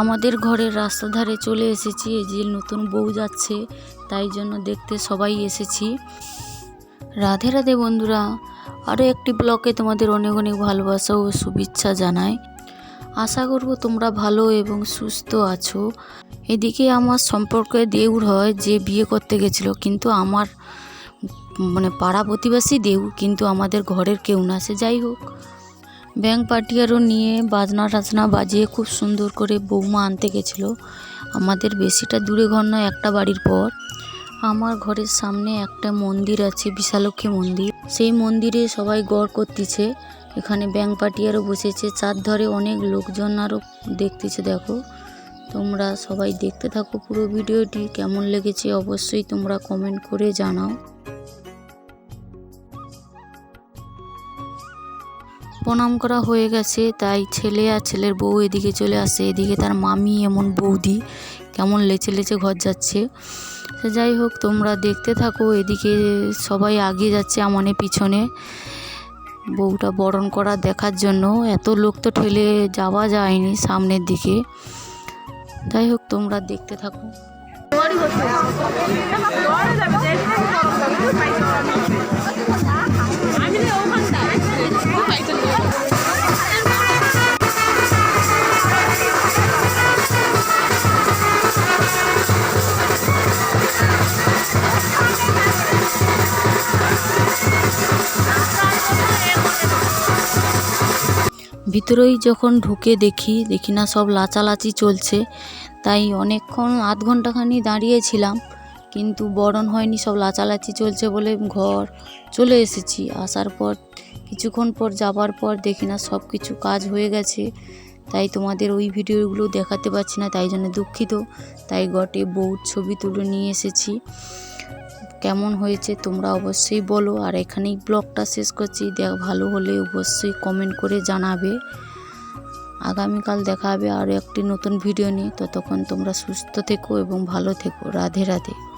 আমাদের ঘরের রাস্তা ধারে চলে এসেছি, এই যে নতুন বউ যাচ্ছে, তাই জন্য দেখতে সবাই এসেছি। রাধে রাধে বন্ধুরা আরও একটি ব্লকে তোমাদের অনেক অনেক ভালোবাসা ও শুভেচ্ছা জানাই। আশা করব তোমরা ভালো এবং সুস্থ আছো। এদিকে আমার সম্পর্কে দেউর হয় যে বিয়ে করতে গেছিল, কিন্তু আমার মানে পাড়া প্রতিবেশী দেউ, কিন্তু আমাদের ঘরের কেউ না, সে যাই হোক। ব্যাংক পার্টিয়ারও নিয়ে বাজনা টাজনা বাজিয়ে খুব সুন্দর করে বৌমা আনতে গেছিল। আমাদের বেশিটা দূরে ঘর নয়, একটা বাড়ির পর। আমার ঘরের সামনে একটা মন্দির আছে, বিশালক্ষী মন্দির। সেই মন্দিরে সবাই গড় করতেছে। এখানে ব্যাংক পার্টিয়ারও বসেছে। চার ধরে অনেক লোকজন আরও দেখতেছে, দেখো। তোমরা সবাই দেখতে থাকো পুরো ভিডিওটি। কেমন লেগেছে অবশ্যই তোমরা কমেন্ট করে জানাও। প্রণাম করা হয়ে গেছে। তাই ছেলে আর ছেলের বউ এদিকে চলে আসে এদিকে তার মামি এমন বৌদি, কেমন লেচে লেচে ঘর যাচ্ছে। সে যাই হোক, তোমরা দেখতে থাকো, এদিকে সবাই আগে যাচ্ছে আমানে পিছনে। বউটা বরণ করা দেখার জন্য। এত লোক তো ঠেলে যাওয়া যায়নি সামনের দিকে। যাই হোক, তোমরা দেখতে থাকো। ভিতরেই যখন ঢুকে দেখি দেখি না সব লাচালাচি চলছে। তাই অনেকক্ষণ আধ ঘন্টাখানি দাঁড়িয়েছিলাম, কিন্তু বরণ হয়নি সব লাচালাচি চলছে বলে ঘর চলে এসেছি। আসার পর, কিছুক্ষণ পর যাবার পর দেখি না সব কিছু কাজ হয়ে গেছে। তাই তোমাদের ওই ভিডিওগুলো দেখাতে পারছি না, তাই জন্য দুঃখিত। তাই গটে বউর ছবি তুলে নিয়ে এসেছি। কেমন হয়েছে তোমরা অবশ্যই বলো। আর এখানেই ব্লগটা শেষ করছি। দেখ, ভালো হলে অবশ্যই কমেন্ট করে জানাবে। আগামীকাল দেখা হবে আরও একটি নতুন ভিডিও নিয়ে। ততক্ষণ তোমরা সুস্থ থেকো এবং ভালো থেকো। রাধে রাধে।